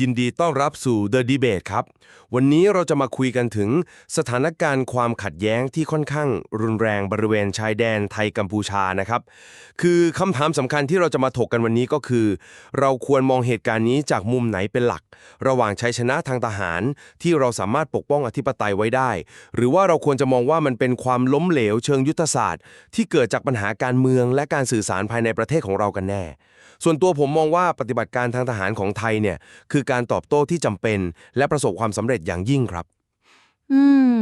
ยินดีต้อนรับสู่ The Debate ครับ วันนี้เราจะมาคุยกันถึงสถานการณ์ความขัดแย้งที่ค่อนข้างรุนแรงบริเวณชายแดนไทยกัมพูชานะครับ คือคำถามสำคัญที่เราจะมาถกกันวันนี้ก็คือ เราควรมองเหตุการณ์นี้จากมุมไหนเป็นหลัก ระหว่างชัยชนะทางทหาร ที่เราสามารถปกป้องอธิปไตยไว้ได้ หรือว่าเราควรจะมองว่ามันเป็นความล้มเหลวเชิงยุทธศาสตร์ ที่เกิดจากปัญหาการเมืองและการสื่อสารภายในประเทศของเรากันแน่ ส่วนตัวผมมองว่าปฏิบัติการทางทหารของไทยเนี่ยคือการตอบโต้ที่จำเป็น และประสบความสำเร็จอย่างยิ่งครับ อืม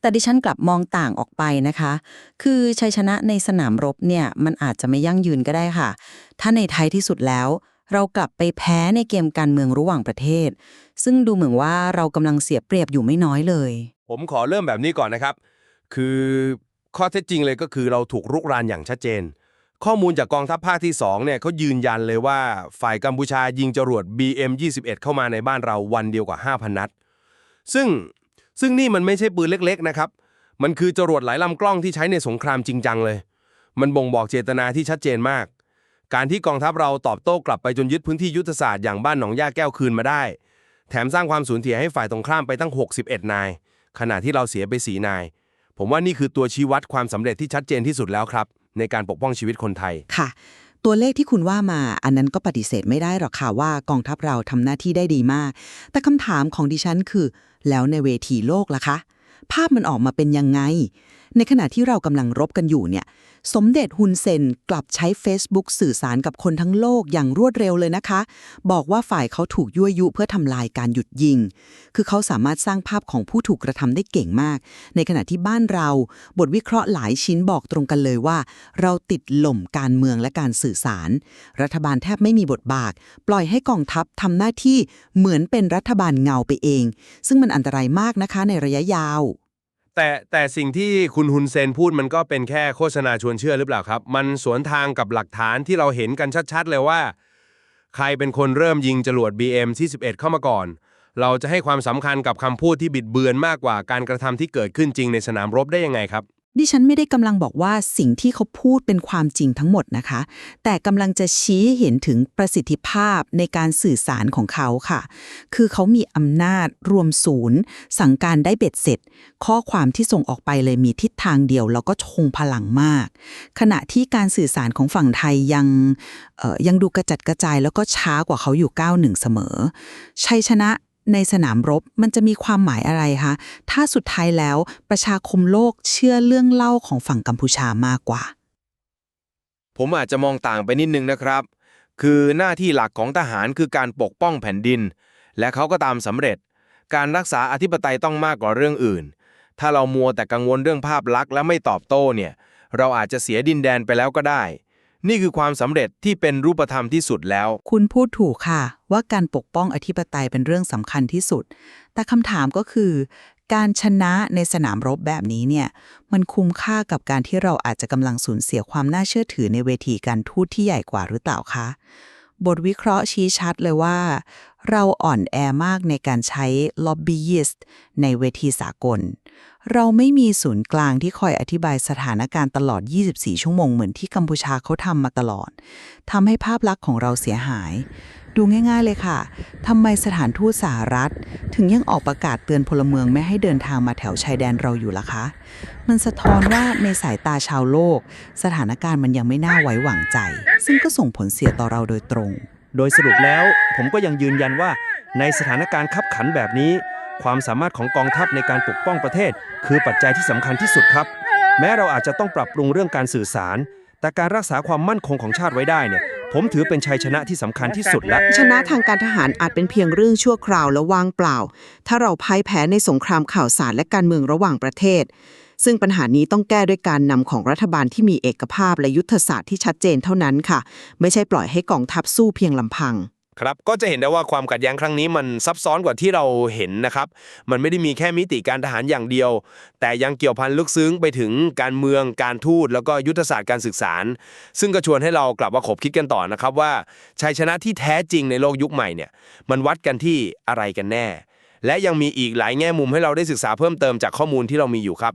แต่ดิฉันกลับมองต่างออกไปนะคะ คือชัยชนะในสนามรบเนี่ยมันอาจจะไม่ยั่งยืนก็ได้ค่ะ ถ้าในท้ายที่สุดแล้ว เรากลับไปแพ้ในเกมการเมืองระหว่างประเทศ ซึ่งดูเหมือนว่าเรากำลังเสียเปรียบอยู่ไม่น้อยเลย ผมขอเริ่มแบบนี้ก่อนนะครับ คือข้อเท็จจริงเลยก็คือเราถูกรุกรานอย่างชัดเจน ข้อมูลจากกองทัพภาคที่2เนี่ยเขายืนยันเลยว่าฝ่ายกัมพูชายิงจรวด BM21 เข้ามาในบ้านเราวันเดียวกว่า 5,000 นัด ซึ่งซึ่งนี่มันไม่ใช่ปืนเล็กๆนะครับ มันคือจรวดหลายลำกล้องที่ใช้ในสงครามจริงจังเลย มันบ่งบอกเจตนาที่ชัดเจนมาก การที่กองทัพเราตอบโต้กลับไปจนยึดพื้นที่ยุทธศาสตร์อย่างบ้านหนองย่าแก้วคืนมาได้ แถมสร้างความสูญเสียให้ฝ่ายตรงข้ามไปตั้ง 61 นาย ขณะที่เราเสียไปสีนาย ผมว่านี่คือตัวชี้วัดความสำเร็จที่ชัดเจนที่สุดแล้วครับ ในการปกป้องชีวิตคนไทย ค่ะ ตัวเลขที่คุณว่ามาอันนั้นก็ปฏิเสธไม่ได้หรอกค่ะว่ากองทัพเราทำหน้าที่ได้ดีมาก แต่คำถามของดิฉันคือ แล้วในเวทีโลกล่ะคะ ภาพมันออกมาเป็นยังไง ในขณะที่เรากำลังรบกันอยู่เนี่ย สมเด็จฮุนเซนกลับใช้ Facebook สื่อสารกับคนทั้งโลกอย่างรวดเร็วเลยนะคะ บอกว่าฝ่ายเขาถูกยั่วยุเพื่อทำลายการหยุดยิง คือเขาสามารถสร้างภาพของผู้ถูกกระทำได้เก่งมาก ในขณะที่บ้านเรา บทวิเคราะห์หลายชิ้นบอกตรงกันเลยว่า เราติดหล่มการเมืองและการสื่อสาร รัฐบาลแทบไม่มีบทบาท ปล่อยให้กองทัพทำหน้าที่เหมือนเป็นรัฐบาลเงาไปเอง ซึ่งมันอันตรายมากนะคะในระยะยาว แต่แต่สิ่งที่คุณฮุนเซนพูดมันก็เป็นแค่โฆษณาชวนเชื่อหรือเปล่าครับ มันสวนทางกับหลักฐานที่เราเห็นกันชัดๆ เลยว่า ใครเป็นคนเริ่มยิงจรวด BM ที่11 เข้ามาก่อน เราจะให้ความสำคัญกับคำพูดที่บิดเบือนมากกว่าการกระทำที่เกิดขึ้นจริงในสนามรบได้ยังไงครับ ดิฉันไม่ได้กำลังบอกว่าสิ่งที่เขาพูดเป็นความจริงทั้งหมดนะคะ แต่กำลังจะชี้เห็นถึงประสิทธิภาพในการสื่อสารของเขาค่ะ คือเขามีอำนาจรวมศูนย์ สั่งการได้เบ็ดเสร็จ ข้อความที่ส่งออกไปเลยมีทิศทางเดียว แล้วก็ชงพลังมาก ขณะที่การสื่อสารของฝั่งไทยยังยังดูกระจัดกระจายแล้วก็ช้ากว่าเขาอยู่ก้าวหนึ่งเสมอ ชัยชนะ ในสนามรบมันจะมีความหมายอะไรคะถ้าสุดท้ายแล้วประชาคมโลกเชื่อเรื่องเล่าของฝั่งกัมพูชามากกว่า ผมอาจจะมองต่างไปนิดนึงนะครับ คือหน้าที่หลักของทหารคือการปกป้องแผ่นดิน และเขาก็ตามสำเร็จ การรักษาอธิปไตยต้องมากกว่าเรื่องอื่น ถ้าเรามัวแต่กังวลเรื่องภาพลักษณ์และไม่ตอบโต้เนี่ย เราอาจจะเสียดินแดนไปแล้วก็ได้ นี่คือความสำเร็จที่เป็นรูปธรรมที่สุดแล้ว คุณพูดถูกค่ะ ว่าการปกป้องอธิปไตยเป็นเรื่องสำคัญที่สุด แต่คำถามก็คือ การชนะในสนามรบแบบนี้เนี่ย มันคุ้มค่ากับการที่เราอาจจะกำลังสูญเสียความน่าเชื่อถือในเวทีการทูตที่ใหญ่กว่าหรือเปล่าคะบทวิเคราะห์ชี้ชัดเลยว่า เราอ่อนแอมากในการใช้ lobbyist ในเวทีสากล เราไม่มีศูนย์กลางที่คอยอธิบายสถานการณ์ตลอด 24 ชั่วโมงเหมือนที่กัมพูชาเขาทำมาตลอดทำให้ภาพลักษณ์ของเราเสียหาย ดูง่ายๆเลยค่ะทำไมสถานทูตสหรัฐ ถึงยังออกประกาศเตือนพลเมืองไม่ให้เดินทางมาแถวชายแดนเราอยู่ล่ะคะ มันสะท้อนว่าในสายตาชาวโลก สถานการณ์มันยังไม่น่าไว้วางใจ ซึ่งก็ส่งผลเสียต่อเราโดยตรง โดยสรุปแล้วผมก็ยังยืนยันว่าในสถานการณ์ขับขันแบบนี้ ความสามารถของกองทัพในการปกป้องประเทศ คือปัจจัยที่สำคัญที่สุดครับ แม้เราอาจจะต้องปรับปรุงเรื่องการสื่อสาร แต่การรักษาความมั่นคงของชาติไว้ได้เนี่ยผมถือเป็นชัยชนะที่สำคัญที่สุดแล้วชนะทางการทหารอาจเป็นเพียงเรื่องชั่วคราวและว่างเปล่า ถ้าเราพ่ายแพ้ในสงครามข่าวสารและการเมืองระหว่างประเทศ ซึ่งปัญหานี้ต้องแก้ด้วยการนำของรัฐบาลที่มีเอกภาพและยุทธศาสตร์ที่ชัดเจนเท่านั้นค่ะ ไม่ใช่ปล่อยให้กองทัพสู้เพียงลำพัง ครับก็จะเห็นได้ว่าความขัดแย้งครั้งนี้มันซับซ้อนกว่าที่เราเห็นนะครับ มันไม่ได้มีแค่มิติการทหารอย่างเดียว แต่ยังเกี่ยวพันลึกซึ้งไปถึงการเมืองการทูตแล้วก็ยุทธศาสตร์การศึกษา ซึ่งก็ชวนให้เรากลับมาขบคิดกันต่อนะครับว่าชัยชนะที่แท้จริงในโลกยุคใหม่เนี่ยมันวัดกันที่อะไรกันแน่ และยังมีอีกหลายแง่มุมให้เราได้ศึกษาเพิ่มเติมจากข้อมูลที่เรามีอยู่ครับ